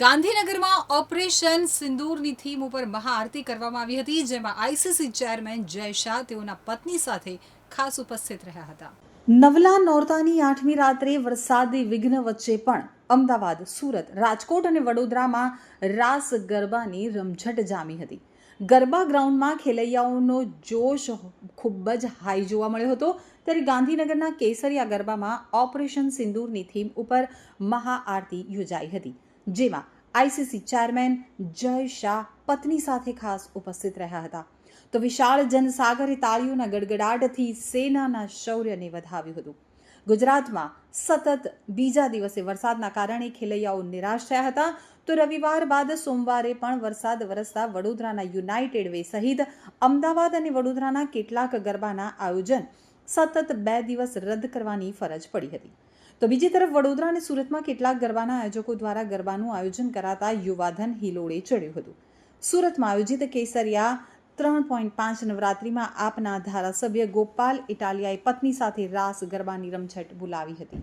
ગાંધીનગરમાં operation સિંદૂરની theme ઉપર મહાઆરતી કરવામાં આવી હતી, જેમાં આઈસીસી ચેરમેન જય શાહ તેઓના પત્ની સાથે ખાસ ઉપસ્થિત રહ્યા હતા. નવલા નોરતાની આઠમી રાત્રે વરસાદી વિઘ્ન વચ્ચે પણ અમદાવાદ, સુરત, રાજકોટ અને વડોદરામાં રાસ ગરબાની રમઝટ જામી હતી. ગરબા ગ્રાઉન્ડમાં ખેલૈયાઓનો જોશ ખૂબ જ હાઈ જોવા મળ્યો હતો. ત્યારે ગાંધીનગરના કેસરિયા ગરબામાં ઓપરેશન સિંદૂરની થીમ ઉપર મહાઆરતી યોજાઈ હતી. જેમાં આઈસીસી ચેરમેન જય શાહ પત્ની સાથે ખાસ ઉપસ્થિત રહ્યા હતા. તો વિશાળ જનસાગરે તાળીઓના ગડગડાટથી સેનાના શૌર્યને વધાવ્યું હતું. ગુજરાતમાં સતત બીજા દિવસે વરસાદના કારણે ખેલૈયાઓ નિરાશ થયા હતા. તો રવિવાર બાદ સોમવારે પણ વરસાદ વરસતા વડોદરાના યુનાઇટેડ વે સહિત અમદાવાદ અને વડોદરાના કેટલાક ગરબાના આયોજન સતત બે દિવસ રદ કરવાની ફરજ પડી હતી. તો બીજી તરફ વડોદરા અને સુરતમાં કેટલાક ગરબાના આયોજકો દ્વારા ગરબાનું આયોજન કરાતા યુવાધન હિલોળે ચડ્યું હતું. સુરતમાં આયોજિત કેસરિયા ત્રણ પોઈન્ટ પાંચ નવરાત્રિમાં આપના ધારાસભ્ય ગોપાલ ઇટાલિયાએ પત્ની સાથે રાસ ગરબાની રમઝટ બોલાવી હતી.